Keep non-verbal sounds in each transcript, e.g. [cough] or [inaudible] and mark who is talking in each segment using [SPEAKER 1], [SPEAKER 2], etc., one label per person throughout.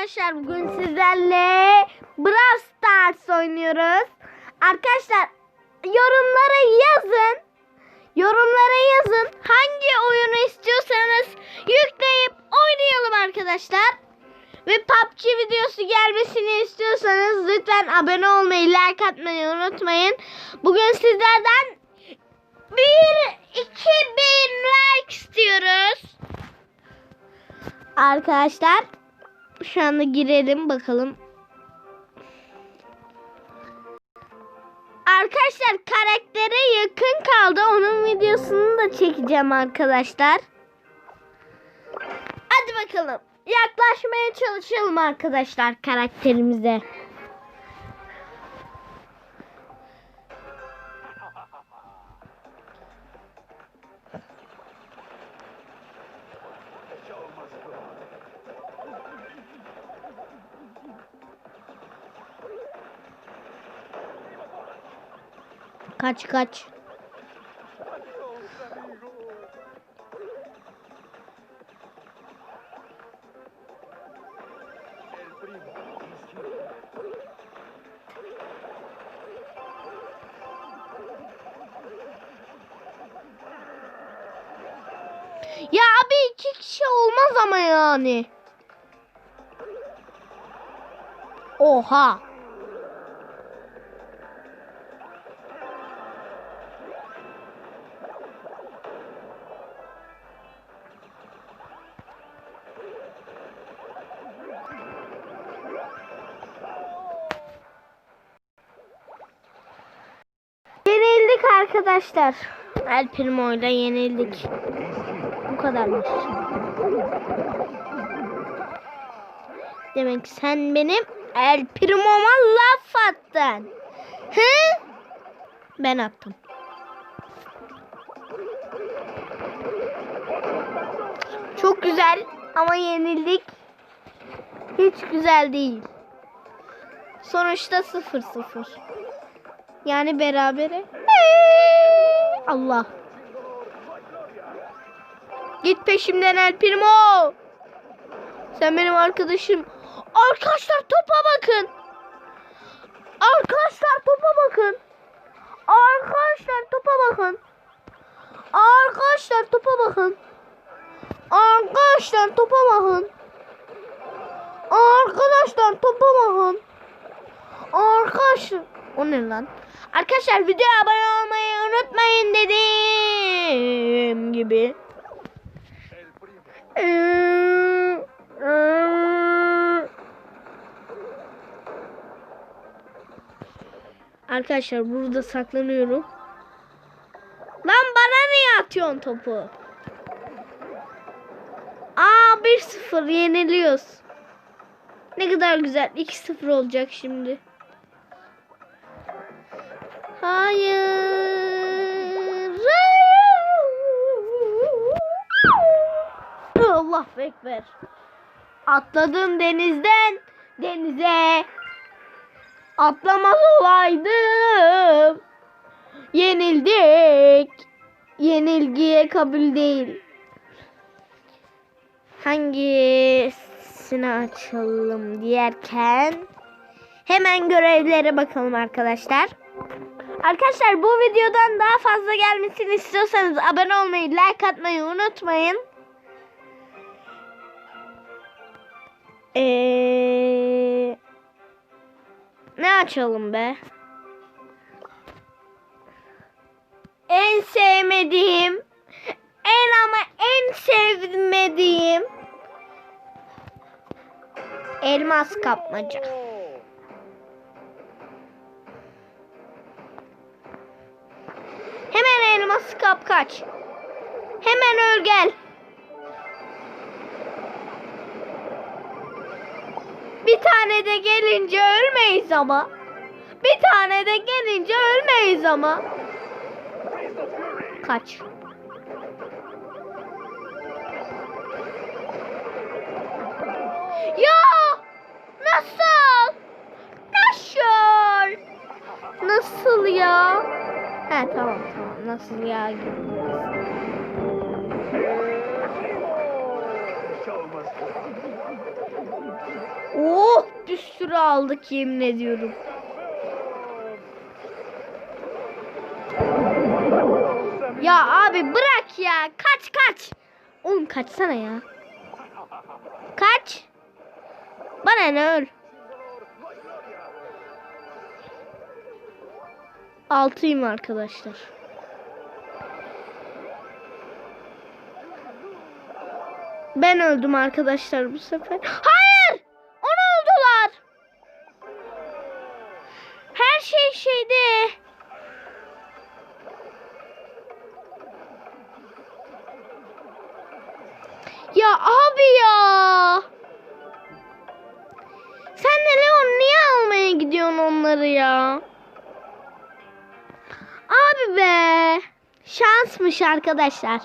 [SPEAKER 1] arkadaşlar bugün sizlerle Brawl Stars oynuyoruz. Arkadaşlar yorumlara yazın. Yorumlara yazın. Hangi oyunu istiyorsanız yükleyip oynayalım arkadaşlar. Ve PUBG videosu gelmesini istiyorsanız lütfen abone olmayı, like atmayı unutmayın. Bugün sizlerden 1 2000 like istiyoruz. Arkadaşlar şu anda girelim bakalım. Arkadaşlar karaktere yakın kaldı. Onun videosunu da çekeceğim arkadaşlar. Hadi bakalım. Yaklaşmaya çalışalım arkadaşlar karakterimize. Kaç kaç. Ya abi iki kişi olmaz ama yani. Oha. Arkadaşlar. El Primo ile yenildik. Bu kadarmış. Demek sen benim El Primo'ma laf attın. Hı? Ben attım. Çok güzel ama yenildik. Hiç güzel değil. Sonuçta 0-0. Yani berabere. Allah. Git peşimden El Primo. Sen benim arkadaşım. Arkadaşlar topa bakın. Arkadaşlar topa bakın. Arkadaşlar topa bakın. Arkadaşlar topa bakın. Arkadaşlar topa bakın. Arkadaşlar topa bakın. Arkadaşlar o ne lan? Arkadaşlar videoya abone olmayı unutmayın dediğim gibi. Arkadaşlar burada saklanıyorum. Lan bana niye atıyorsun topu? Aa 1-0 yeniliyoruz. Ne kadar güzel. 2-0 olacak şimdi. Ekber. Atladım denizden denize. Atlamaz olaydım. Yenildik. Yenilgiye kabul değil. Hangisini açalım diyerken hemen görevlere bakalım arkadaşlar. Arkadaşlar bu videodan daha fazla gelmesini istiyorsanız abone olmayı, like atmayı unutmayın. Ee, ne açalım be? En sevmediğim, en ama en sevmediğim elmas kapmaca. Hemen elması kap kaç. Hemen öl gel. Bir tane de gelince ölmeyiz ama. Bir tane de gelince ölmeyiz ama. Kaç. Ya! Nasıl? Nasıl? Nasıl ya? He tamam tamam. Nasıl ya gibi. Bir sürü aldık yemin ediyorum. Ya abi bırak ya. Kaç kaç. Oğlum kaçsana ya. Kaç. Bana ne öl. Altıyım arkadaşlar. Ben öldüm arkadaşlar bu sefer. Hayır! Şeyde. Ya abi ya. Sen de Leon niye almaya gidiyorsun onları ya? Abi be. Şansmış arkadaşlar.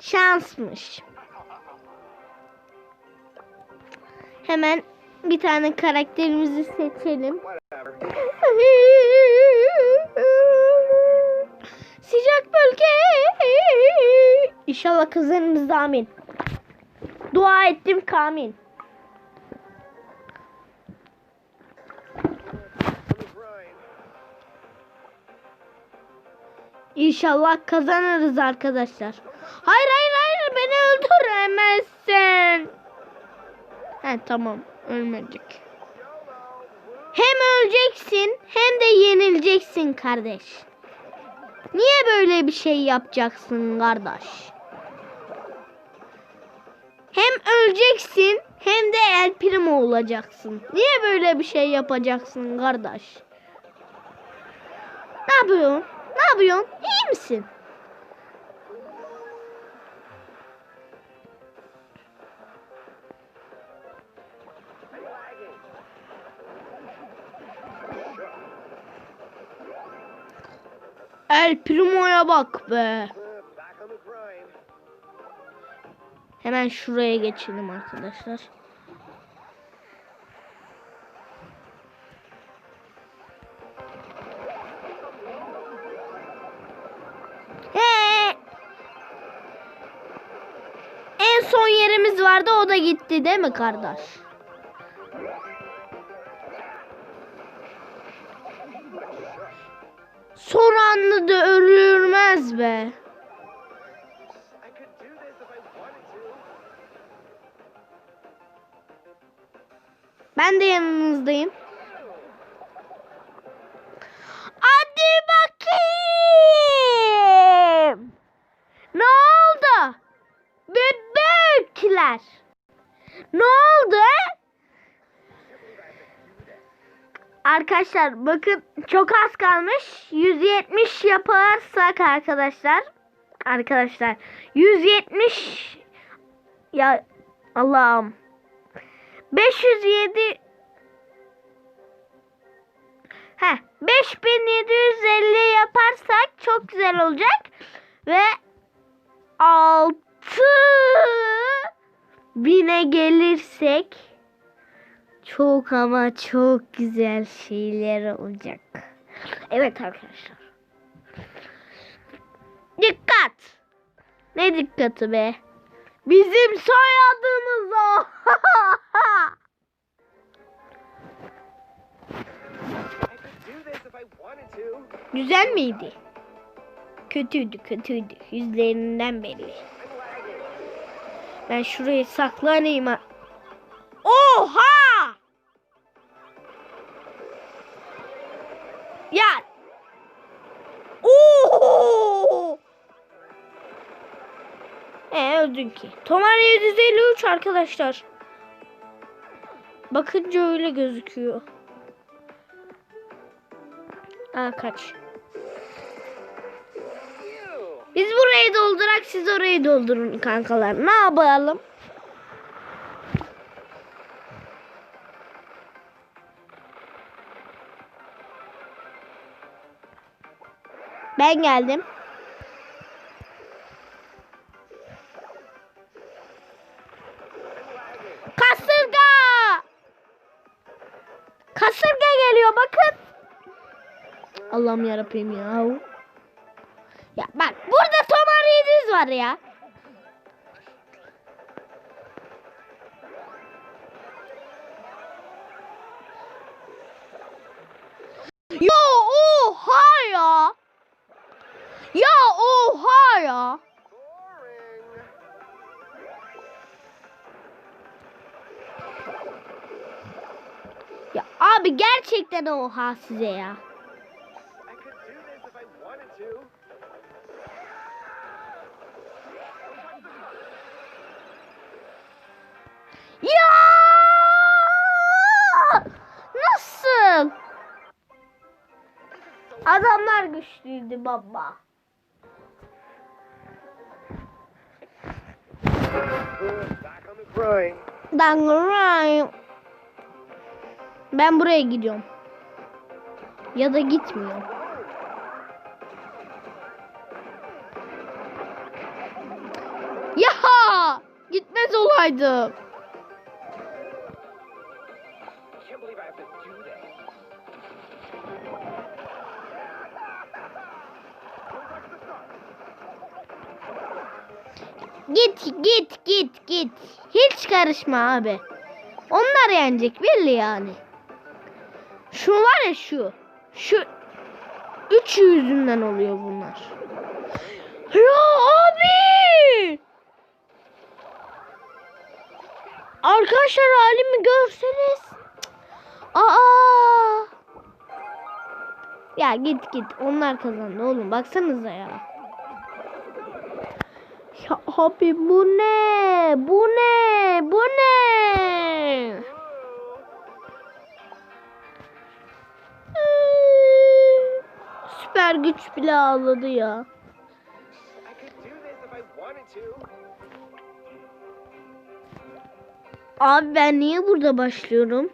[SPEAKER 1] Şansmış. Hemen bir tane karakterimizi seçelim. İnşallah kazanırız amin. Dua ettim kamin. İnşallah kazanırız arkadaşlar. Hayır hayır hayır beni öldüremezsin. He tamam ölmeyecek. Hem öleceksin hem de yenileceksin kardeş. Niye böyle bir şey yapacaksın kardeş? Hem öleceksin hem de el primo olacaksın. Niye böyle bir şey yapacaksın kardeş? Ne yapıyorsun? Ne yapıyorsun? İyi misin? El Primo'ya bak be. Hemen şuraya geçelim arkadaşlar. Ee, en son yerimiz vardı o da gitti değil mi kardeş? Son anda da ölürmez be. Ben de yanınızdayım. Hadi bakayım. Ne oldu? Bebekler. Ne oldu? Arkadaşlar bakın çok az kalmış. 170 yaparsak arkadaşlar. Arkadaşlar 170 ya Allah'ım 507 He 5750 yaparsak çok güzel olacak ve 6 bine gelirsek çok ama çok güzel şeyler olacak. Evet arkadaşlar. Dikkat. Ne dikkati be? Bizim soyadımız o. [laughs] Güzel miydi? Kötüydü, kötüydü. Yüzlerinden belli. Ben şuraya saklanayım. ha. Oha! Ya. Oo! E öldün ki. Tomar 753 arkadaşlar. Bakınca öyle gözüküyor. Aa kaç. Biz burayı doldurak siz orayı doldurun kankalar. Ne yapalım? Ben geldim. yarabbim ya. Ya bak burada Tom var ya. Ya oha ya.
[SPEAKER 2] Ya oha ya. Ya abi gerçekten oha size
[SPEAKER 1] ya. Adamlar güçlüydü baba. Danguray. Ben buraya gidiyorum. Ya da gitmiyorum. Ya! Gitmez olaydım. Git git git git. Hiç karışma abi. Onlar yenecek belli yani. Şu var ya şu. Şu üç yüzünden oluyor bunlar. Ya abi. Arkadaşlar halimi görseniz. Aa. Ya git git. Onlar kazandı oğlum. Baksanıza ya. Abi bu ne? Bu ne? Bu ne? Süper güç bile ağladı ya. Abi ben niye burada başlıyorum?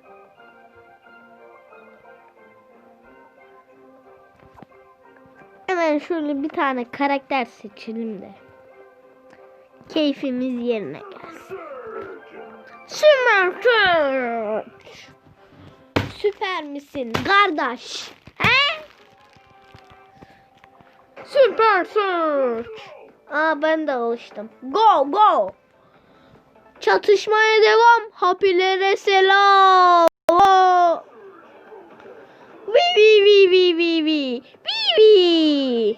[SPEAKER 1] Hemen şöyle bir tane karakter seçelim de. Keyfimiz yerine gelsin. Süper. Süper misin kardeş? He? Süper Search. Aa ben de alıştım. Go go. Çatışmaya devam. Hapilere selam. Oo. Vi vi vi vi vi vi. Vi vi.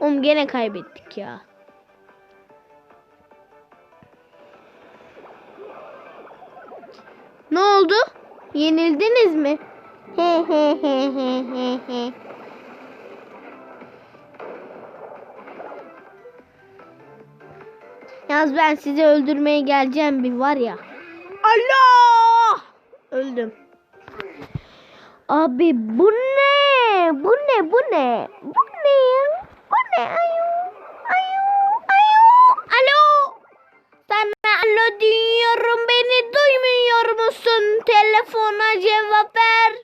[SPEAKER 1] Oğlum gene kaybettik ya. Ne oldu? Yenildiniz mi? He he he he he he. Yalnız ben sizi öldürmeye geleceğim bir var ya. Allah! Öldüm. Abi bu ne? Bu ne? Bu ne? Bu ne? Bu ne? Ayu. Ayu. Ayu. Alo. Sana alo diyorum musun? Telefona cevap ver.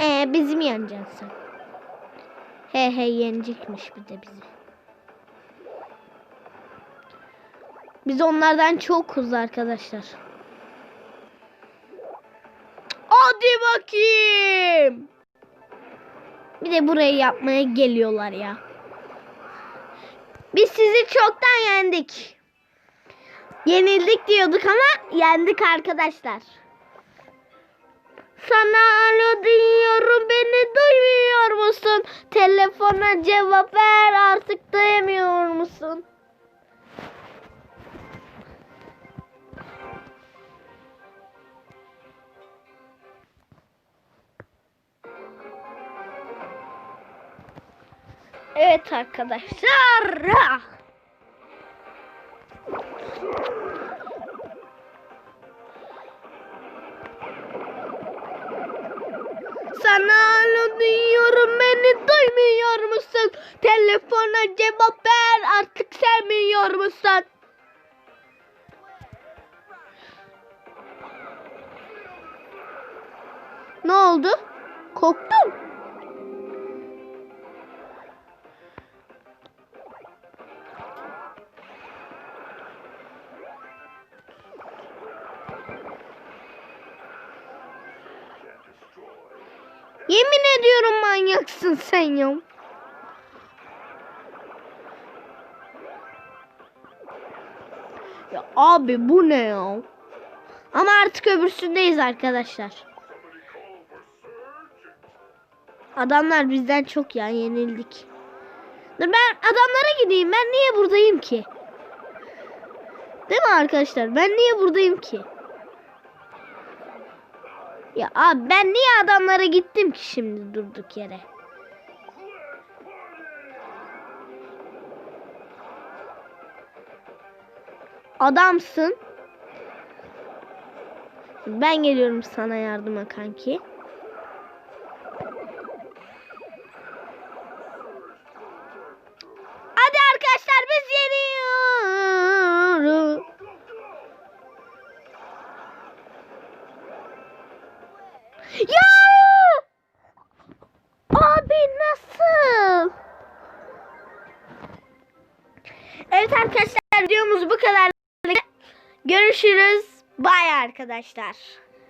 [SPEAKER 1] Ee, bizi mi yeneceksin sen? He he yenecekmiş bir de bizi. Biz onlardan çokuz arkadaşlar. Hadi bakayım. Bir de burayı yapmaya geliyorlar ya. Biz sizi çoktan yendik. Yenildik diyorduk ama yendik arkadaşlar. Sana alo diyorum beni duymuyor musun? Telefona cevap ver artık duymuyor musun? Evet arkadaşlar. Musun? Ne oldu? Korktun? Yemin ediyorum manyaksın sen ya. Abi bu ne ya? Ama artık öbürsündeyiz arkadaşlar. Adamlar bizden çok ya yenildik. Dur ben adamlara gideyim. Ben niye buradayım ki? Değil mi arkadaşlar? Ben niye buradayım ki? Ya abi ben niye adamlara gittim ki şimdi durduk yere? Adamsın. Ben geliyorum sana yardıma kanki. Arkadaşlar